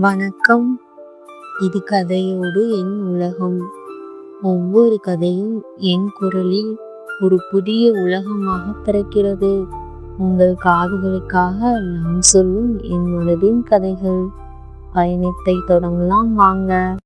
வணக்கம். இது கதையோடு என் உலகம். ஒவ்வொரு கதையும் என் குரலில் ஒரு புதிய உலகமாக பிறக்கிறது. உங்கள் காதுகளுக்காக நான் சொல்லும் என் மனதின் கதைகள். பயணத்தை தொடங்கலாம் வாங்க.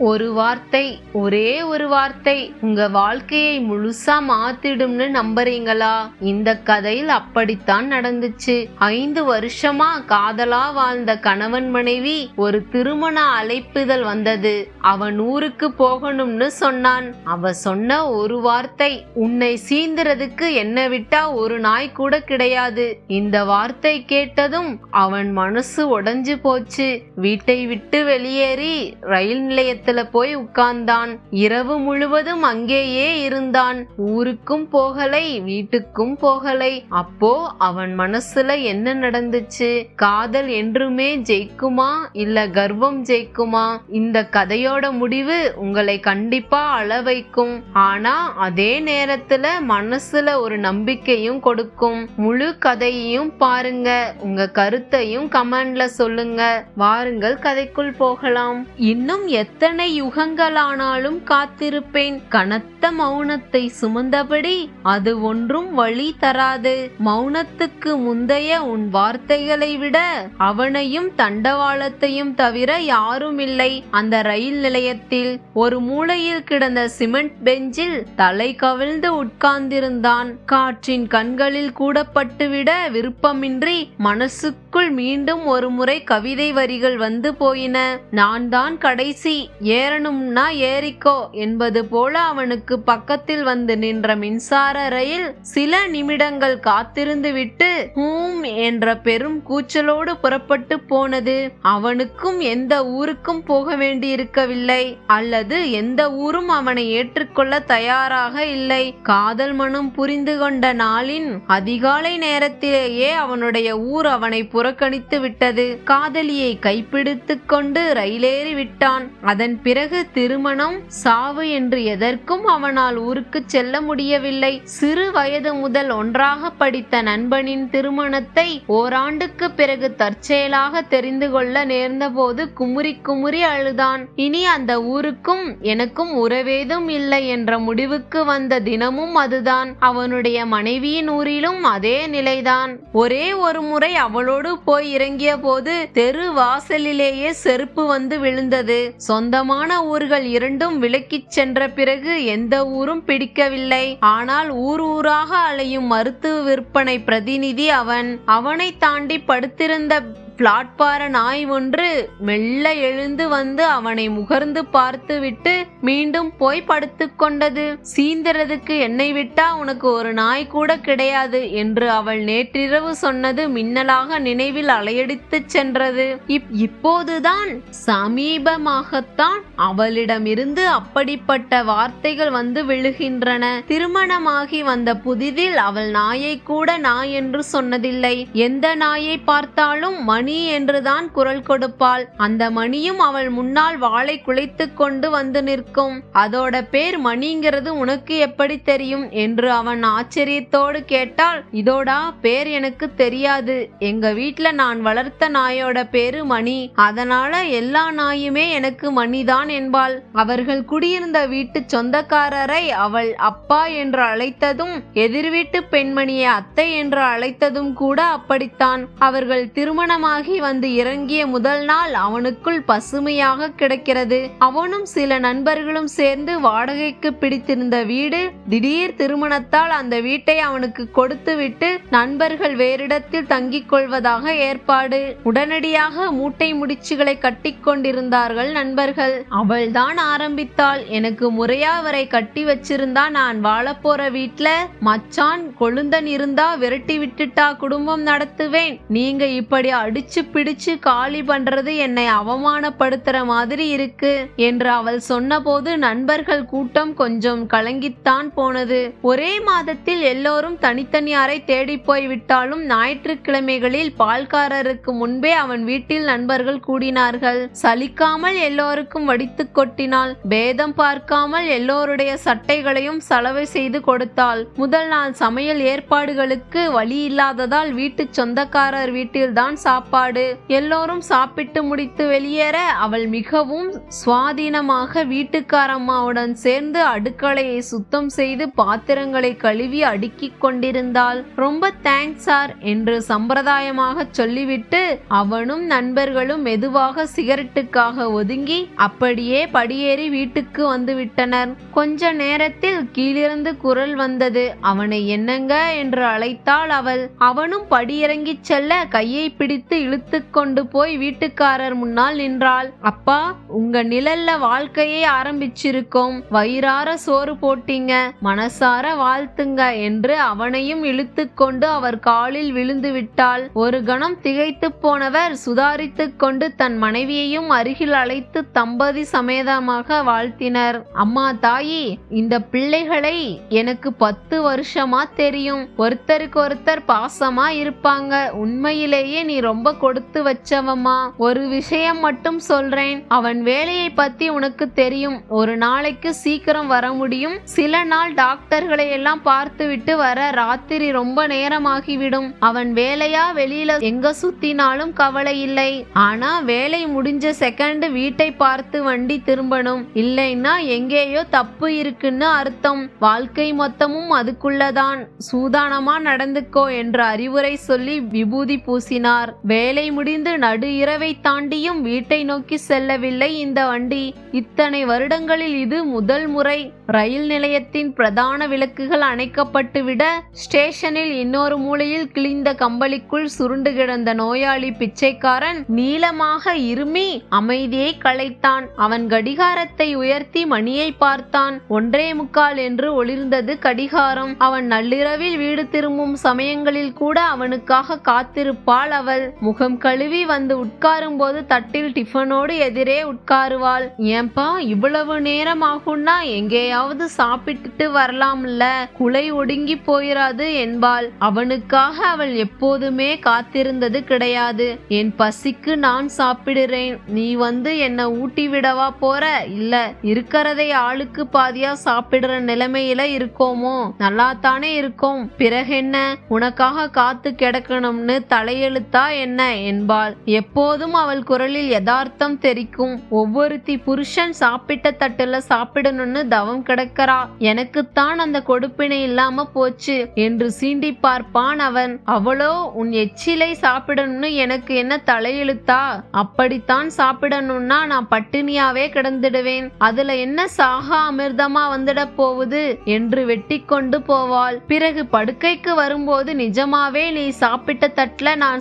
ஒரு வார்த்தை ஒரே ஒரு வார்த்தை உங்க வாழ்க்கையை முழுசா மாத்திடும்னு நம்புறீங்களா? இந்த கதையில் அப்படித்தான் நடந்துச்சு. ஐந்து வருஷமா காதலா வாழ்ந்த கணவன் மனைவி ஒரு திருமண அழைப்புதல் வந்தது. அவன் ஊருக்கு போகணும்னு சொன்னான். அவ சொன்ன ஒரு வார்த்தை உன்னை சீந்துறதுக்கு என்ன விட்டா ஒரு நாய் கூட கிடையாது. இந்த வார்த்தை கேட்டதும் அவன் மனசு உடஞ்சு போச்சு. வீட்டை விட்டு வெளியேறி ரயில் நிலையத்துல போய் உட்கார்ந்தான். இரவு முழுவதும் அங்கேயே இருந்தான். ஊருக்கும் போகலை வீட்டுக்கும் போகலை. அப்போ அவன் மனசுல என்ன நடந்துச்சு? காதல் என்றுமே ஜெயிக்குமா? இல்ல கர்வம் ஜெயிக்குமா? இந்த கதையோட முடிவு உங்களை கண்டிப்பா அளவைக்கும் ஆனா அதே நேரத்துல மனசுல ஒரு நம்பிக்கையும் கொடுக்கும். முழு கதையையும் பாருங்க. உங்க கருத்தையும் கமெண்ட்ல சொல்லுங்க. வாருங்கள் கதைக்குள் போகலாம். இன்னும் எத்தனை யுகங்களானாலும் காத்திருப்பேன். கனத்த மௌனத்தை சுமந்தபடி அது ஒன்றும் வழி தராது. மௌனத்துக்கு முந்தைய உன் வார்த்தைகளை விட அவனையும் தண்டவாளத்தையும் தவிர யாரும் இல்லை அந்த ரயில் நிலையத்தில் ஒரு மூலையில் கிடந்த சிமெண்ட் பெஞ்சில் தலை கவிழ்ந்து உட்கார்ந்திருந்தான். காற்றின் கண்களில் கூடப்பட்டுவிட விருப்பமின்றி மனசுக்குள் மீண்டும் ஒரு முறை கவிதை வரிகள் வந்து போயின. நான் தான் கடைசி. ஏறணும்னா ஏறிக்கோ என்பது போல அவனுக்கு பக்கத்தில் வந்து நின்ற மின்சார ரயில் சில நிமிடங்கள் காத்திருந்து விட்டு ஹூம் என்ற பெரும் கூச்சலோடு புறப்பட்டு போனது. அவனுக்கும் எந்த ஊருக்கும் போக வேண்டியிருக்கவில்லை. அல்லது எந்த ஊரும் அவனை ஏற்றுக்கொள்ள தயாராக இல்லை. காதல் மனம் புரிந்து கொண்ட நாளின் அதிகாலை நேரத்திலேயே அவனுடைய ஊர் அவனை புறக்கணித்து விட்டது. காதலியை கைப்பிடித்துக் கொண்டு ரயிலேறி விட்டான். அதன் பிறகு திருமணம் சாவு என்று எதற்கும் அவனால் ஊருக்கு செல்ல முடியவில்லை. சிறு வயது முதல் ஒன்றாக படித்த நண்பனின் திருமணத்தை ஓராண்டுக்கு பிறகு தற்செயலாக தெரிந்து கொள்ள நேர்ந்தபோது குமுறி குமுறி அழுதான். இனி அந்த ஊருக்கும் எனக்கும் உறவேதும் இல்லை என்ற முடிவுக்கு வந்த தினமும் அதுதான். அவனுடைய மனைவியின் ஊரிலும் அதே நிலைதான். ஒரே ஒரு முறை அவளோடு போய் இறங்கிய போது தெரு வாசலிலேயே செருப்பு வந்து விழுந்தது. சொந்த சொந்தமான ஊர்கள் இரண்டும் விலக்கிச் சென்ற பிறகு எந்த ஊரும் பிடிக்கவில்லை. ஆனால் ஊர் ஊராக அலையும் மருத்துவ விற்பனை பிரதிநிதி அவன். அவனை தாண்டி படுத்திருந்த பிளாட்பார நாய் ஒன்று மெல்ல எழுந்து வந்து அவனை முகர்ந்து பார்த்துவிட்டு மீண்டும் போய் படுத்துக்கொண்டது சீந்தறதுக்கு என்னை விட்டா உனக்கு ஒரு நாய் கூட கிடையாது என்று அவள் நேற்றிரவு சொன்னது மின்னலாக நினைவில் அலையடித்துச் சென்றது. இப் இப்போதுதான் சமீபமாகத்தான் அவளிடமிருந்து அப்படிப்பட்ட வார்த்தைகள் வந்து விழுகின்றன. திருமணமாகி வந்த புதிதில் அவள் நாயை கூட நாய் என்று சொன்னதில்லை. எந்த நாயை பார்த்தாலும் மணி என்றுதான் குரல் கொடுப்பாள். அந்த மணியும் அவள் முன்னால் வாளை குலைத்து கொண்டு வந்து நிற்கும். அதோட பேர் மணிங்கிறது உனக்கு எப்படி தெரியும்? என்று அவன் ஆச்சரியத்தோடு கேட்டால் இதோடா பேர் எனக்கு தெரியாது. எங்க வீட்ல நான் வளர்த்த நாயோட பேரு மணி. அதனால எல்லா நாயுமே எனக்கு மணிதான் என்பாள். அவர்கள் குடியிருந்த வீட்டு சொந்தக்காரரை அவள் அப்பா என்று அழைத்ததும் எதிர் வீட்டு பெண்மணியை அத்தை என்று அழைத்ததும் கூட அப்படித்தான். அவர்கள் திருமணமாக வந்து இறங்கிய முதல் நாள் அவனுக்குள் பசுமையாக கிடக்கிறது. அவனும் சில நண்பர்களும் சேர்ந்து வாடகைக்கு பிடித்திருந்த வீடு திடீர் திருமணத்தால் அந்த வீட்டை அவனுக்கு கொடுத்துவிட்டு நண்பர்கள் வேறிடத்தில் தங்கிக் கொள்வதாக ஏற்பாடு. உடனடியாக மூட்டை முடிச்சுகளை கட்டி கொண்டிருந்தார்கள் நண்பர்கள். அவள்தான் ஆரம்பித்தாள் எனக்கு முறையா அவரை கட்டி வச்சிருந்தா நான் வாழப்போற வீட்ல மச்சான் கொழுந்தன் இருந்தா விரட்டி விட்டுட்டா குடும்பம் நடத்துவேன். நீங்க இப்படி அடிச்சு பிடிச்சு காலி பண்றது என்னை அவமானப்படுத்துற மாதிரி இருக்கு என்று அவள் சொன்னபோது நண்பர்கள் கூட்டம் கொஞ்சம் கலங்கித்தான் போனது. ஒரே மாதத்தில் எல்லோரும் தனித்தனி அறை தேடி போய் விட்டாலும் ஞாயிற்றுக்கிழமைகளில் பால்காரருக்கு முன்பே அவன் வீட்டில் நண்பர்கள் கூடினார்கள். சலிக்காமல் எல்லோருக்கும் வடித்து கொட்டினாள். பேதம் பார்க்காமல் எல்லோருடைய சட்டைகளையும் சலவை செய்து கொடுத்தாள். முதல் நாள் சமையல் ஏற்பாடுகளுக்கு வழி இல்லாததால் வீட்டு சொந்தக்காரர் வீட்டில்தான் சாப்பிட சாப்பாடு எல்லோரும் சாப்பிட்டு முடித்து வெளியேற அவள் மிகவும் சுவாதீனமாக வீட்டுக்காரம்மாவுடன் சேர்ந்து அடுக்களையை சுத்தம் செய்து பாத்திரங்களை கழுவி அடுக்கிக் கொண்டிருந்தாள். ரொம்ப தேங்க்ஸ் சார் என்று சம்பிரதாயமாக சொல்லிவிட்டு அவனும் நண்பர்களும் மெதுவாக சிகரெட்டுக்காக ஒதுங்கி அப்படியே படியேறி வீட்டுக்கு வந்து விட்டனர் கொஞ்ச நேரத்தில் கீழிருந்து குரல் வந்தது. அவனை என்னங்க? என்று அழைத்தாள் அவள். அவனும் படியிறங்கிச் செல்ல கையை பிடித்து இழுத்து கொண்டு போய் வீட்டுக்காரர் முன்னால் நின்றாள். அப்பா உங்க நிழல்ல வாழ்க்கையை ஆரம்பிச்சிருக்கோம். வயிறார சோறு போட்டீங்க. மனசார வாழ்த்துங்க என்று அவனையும் இழுத்து கொண்டு அவர் காலில் விழுந்து விட்டாள். ஒரு கணம் திகைத்து போனவர் சுதாரித்து கொண்டு தன் மனைவியையும் அருகில் அழைத்து தம்பதி சமேதமாக வாழ்த்தினர். அம்மா தாயி இந்த பிள்ளைகளை எனக்கு பத்து வருஷமா தெரியும். ஒருத்தருக்கு ஒருத்தர் பாசமா இருப்பாங்க. உண்மையிலேயே நீ ரொம்ப கொடுத்து வச்சவம்மா. ஒரு விஷயம் மட்டும் சொல்றேன். அவன் வேலையை பத்தி உனக்கு தெரியும். ஒரு நாளைக்கு சீக்கிரம் வர முடியும். சில நாள் டாக்டர்களை எல்லாம் பார்த்து விட்டு வர ராத்திரி ரொம்ப நேரமாகிவிடும். அவன் வேலையா வெளியில எங்க சுத்தினாலும் கவலை இல்லை. ஆனா வேலை முடிஞ்ச செகண்ட் வீட்டை பார்த்து வண்டி திரும்பணும். இல்லைன்னா எங்கேயோ தப்பு இருக்குன்னு அர்த்தம். வாழ்க்கை மொத்தமும் அதுக்குள்ளதான். சூதானமா நடந்துக்கோ என்ற அறிவுரை சொல்லி விபூதி பூசினார். வேலை முடிந்து நடு இரவை தாண்டியும் வீட்டை நோக்கி செல்லவில்லை இந்த வண்டி. இத்தனை வருடங்களில் இது முதல் முறை. ரயில் நிலையத்தின் பிரதான விளக்குகள் அணைக்கப்பட்டுவிட ஸ்டேஷனில் இன்னொரு மூலையில் கிழிந்த கம்பளிக்குள் சுருண்டு கிடந்த நோயாளி பிச்சைக்காரன் நீளமாக இருமி அமைதியை களைத்தான். அவன் கடிகாரத்தை உயர்த்தி மணியை பார்த்தான். ஒன்றே முக்கால் என்று ஒளிர்ந்தது கடிகாரம். அவன் நள்ளிரவில் வீடு திரும்பும் சமயங்களில் கூட அவனுக்காக காத்திருப்பாள் அவள். முகம் கழுவி வந்து உட்காரும் போது தட்டில் டிஃபனோடு எதிரே உட்காருவாள். ஏன்பா இவ்வளவு நேரம் ஆகும்னா எங்கேயாவது சாப்பிட்டுட்டு வரலாம்ல. குலை ஒடுங்கி போயிராது என்பாள். அவனுக்காக அவள் எப்போதுமே காத்திருந்தது கிடையாது. என் பசிக்கு நான் சாப்பிடுறேன். நீ வந்து என்ன ஊட்டி விடவா போற? இல்ல இருக்கிறதை ஆளுக்கு பாதியா சாப்பிடுற நிலைமையில இருக்கோமோ? நல்லா தானே இருக்கோம். பிறகென்ன? உனக்காக காத்து கிடக்கணும்னு தலையெழுத்தா என்ன? என்பாள். எப்போதும் அவள் குரலில் யதார்த்தம் தெரிக்கும். ஒவ்வொருத்தி புருஷன் சாப்பிட்ட தட்டுல சாப்பிடணும்னு தவம் கிடக்கிறா. எனக்குத்தான் அந்த கொடுப்பினை இல்லாம போச்சு என்று சீண்டி பார்ப்பான் அவன். அவளோ உன் எச்சிலை சாப்பிடணும்னு எனக்கு என்ன தலையெழுத்தா? அப்படித்தான் சாப்பிடணும்னா நான் பட்டினியாவே கிடந்துடுவேன். அதுல என்ன சாகா அமிர்தமா வந்துட போகுது? என்று வெட்டி கொண்டு போவாள். பிறகு படுக்கைக்கு வரும்போது நிஜமாவே நீ சாப்பிட்ட தட்டுல நான்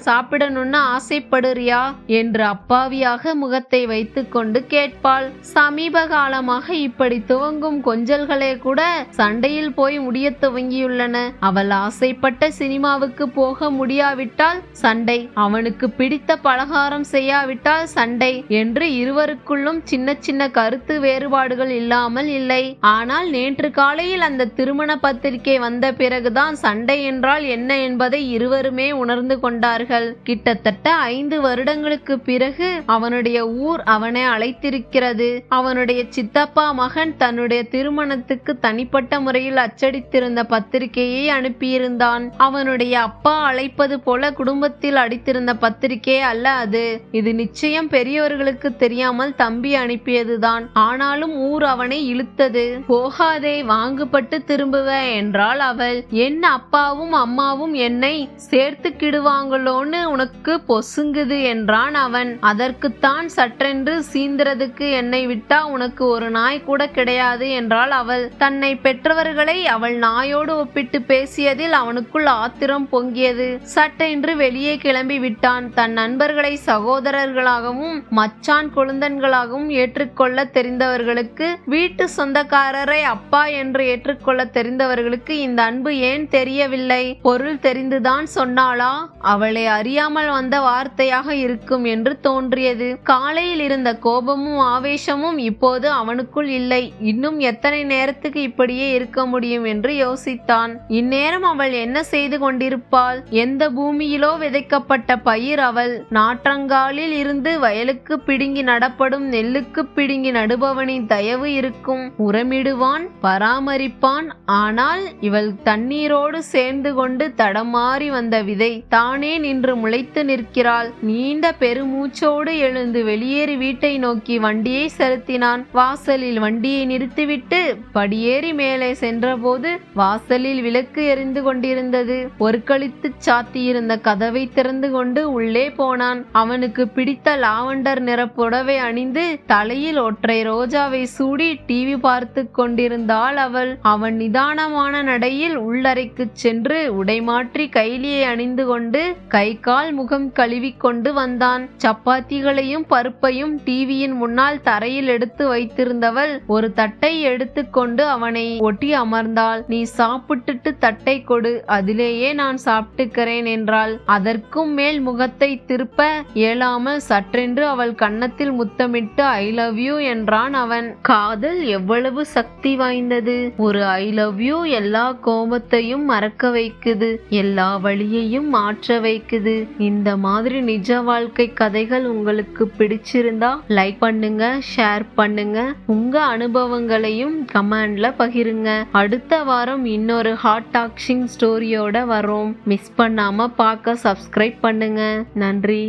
சாப்பிடணும்னு ஆசைப்படுறியா? என்று அப்பாவியாக முகத்தை வைத்துக்கொண்டு கேட்பாள். சமீப காலமாக இப்படி துவங்கும் கொஞ்சல்களே கூட சண்டையில் போய் முடிய துவங்கியுள்ளன. அவள் ஆசைப்பட்ட சினிமாவுக்கு போக முடியாவிட்டால் சண்டை. அவனுக்கு பிடித்த பலகாரம் செய்யாவிட்டால் சண்டை என்று இருவருக்குள்ளும் சின்ன சின்ன கருத்து வேறுபாடுகள் இல்லாமல் இல்லை. ஆனால் நேற்று காலையில் அந்த திருமண பத்திரிகை வந்த பிறகுதான் சண்டை என்றால் என்ன என்பதை இருவருமே உணர்ந்து கொண்டார்கள். கிட்டத்தட்ட ஐந்து வருடங்களுக்கு பிறகு அவனுடைய ஊர் அவனை அழைத்திருக்கிறது. அவனுடைய சித்தப்பா மகன் தன்னுடைய திருமணத்துக்கு தனிப்பட்ட முறையில் அச்சடித்திருந்த பத்திரிகையை அனுப்பியிருந்தான். அவனுடைய அப்பா அழைப்பது போல குடும்பத்தில் அடித்திருந்த பத்திரிகை அல்ல அது. இது நிச்சயம் பெரியவர்களுக்கு தெரியாமல் தம்பி அனுப்பியதுதான். ஆனாலும் ஊர் அவனை இழுத்தது. போகாதே வாங்குபட்டு திரும்புவ என்றால் அவள். என் அப்பாவும் அம்மாவும் என்னை சேர்த்துக்கிடுவாங்களோன்னு உனக்கு பொசுங்குது என்றான் அவன். அதற்குத்தான் சற்றென்று சீந்திரதுக்கு என்னை விட்டா உனக்கு ஒரு நாய் கூட கிடையாது என்றாள் அவள். தன்னை பெற்றவர்களை அவள் நாயோடு ஒப்பிட்டு பேசியதில் அவனுக்குள் ஆத்திரம் பொங்கியது. சட்டென்று வெளியே கிளம்பி விட்டான். தன் நண்பர்களை சகோதரர்களாகவும் மச்சான் கொழுந்தன்களாகவும் ஏற்றுக்கொள்ள தெரிந்தவர்களுக்கு வீட்டு சொந்தக்காரரை அப்பா என்று ஏற்றுக்கொள்ள தெரிந்தவர்களுக்கு இந்த அன்பு ஏன் தெரியவில்லை? பொருள் தெரிந்துதான் சொன்னாளா? அவளை அறியாமல் வந்த வார்த்தையாக இருக்கும் என்று தோன்றியது. காலையில் இருந்த கோபமும் ஆவேசமும் இப்போது அவனுக்குள் இல்லை. இன்னும் எத்தனை நேரத்துக்கு இப்படியே இருக்க முடியும் என்று யோசித்தான். இந்நேரம் அவள் என்ன செய்து கொண்டிருப்பாள்? எந்த பூமியிலோ விதைக்கப்பட்ட பயிர் அவள். நாற்றங்காலில் இருந்து வயலுக்கு பிடுங்கி நடப்படும் நெல்லுக்கு பிடுங்கி நடுபவனின் தயவு இருக்கும். உரமிடுவான் பராமரிப்பான். ஆனால் இவள் தண்ணீரோடு சேர்ந்து கொண்டு தடமாறி வந்த விதை தானே நின்று முளைத்து நிற்கிறாள். நீண்ட பெருமூச்சோடு எழுந்து வெளியேறி வீட்டை நோக்கி வண்டியை செலுத்தினான். வாசலில் வண்டியை நிறுத்திவிட்டு படியேறி மேலே சென்றபோது வாசலில் விளக்கு எரிந்து கொண்டிருந்தது. ஒரு சாத்தியிருந்த கதவை திறந்து கொண்டு உள்ளே போனான். அவனுக்கு பிடித்த லாவண்டர் நிற புடவை அணிந்து தலையில் ஒற்றை ரோஜாவை சூடி டிவி பார்த்து கொண்டிருந்தாள் அவள். அவன் நிதானமான நடையில் உள்ளறைக்கு சென்று உடைமாற்றி கைலியை அணிந்து கொண்டு கை கால் முகம் கழுவி கொண்டு வந்தான். சப்பாத்திகளையும் பருப்பையும் டிவியின் முன்னால் தரையில் எடுத்து வைத்திருந்தவள் ஒரு தட்டை எடுத்துக்கொண்டு அவனை ஒட்டி அமர்ந்தாள். நீ சாப்பிட்டுட்டு தட்டை கொடு அதிலேயே நான் சாப்பிட்டுக்கிறேன் என்றாள். அதற்கும் மேல் முகத்தை திருப்ப இயலாமல் சற்றென்று அவள் கன்னத்தில் முத்தமிட்டு ஐ லவ் யூ என்றான் அவன். காதல் எவ்வளவு சக்தி வாய்ந்தது. ஒரு ஐ லவ் யூ எல்லா கோபத்தையும் மறக்க வைக்குது எல்லா வழியையும் மாற்ற வைக்குது. இந்த இந்த மாதிரி நிஜ வாழ்க்கை கதைகள் உங்களுக்கு பிடிச்சிருந்தா லைக் பண்ணுங்க ஷேர் பண்ணுங்க. உங்க அனுபவங்களையும் கமெண்ட்ல பகிருங்க. அடுத்த வாரம் இன்னொரு ஹாட் டாக்ஸிங் ஸ்டோரியோட வரோம் மிஸ் பண்ணாம பார்க்க சப்ஸ்கிரைப் பண்ணுங்க. நன்றி.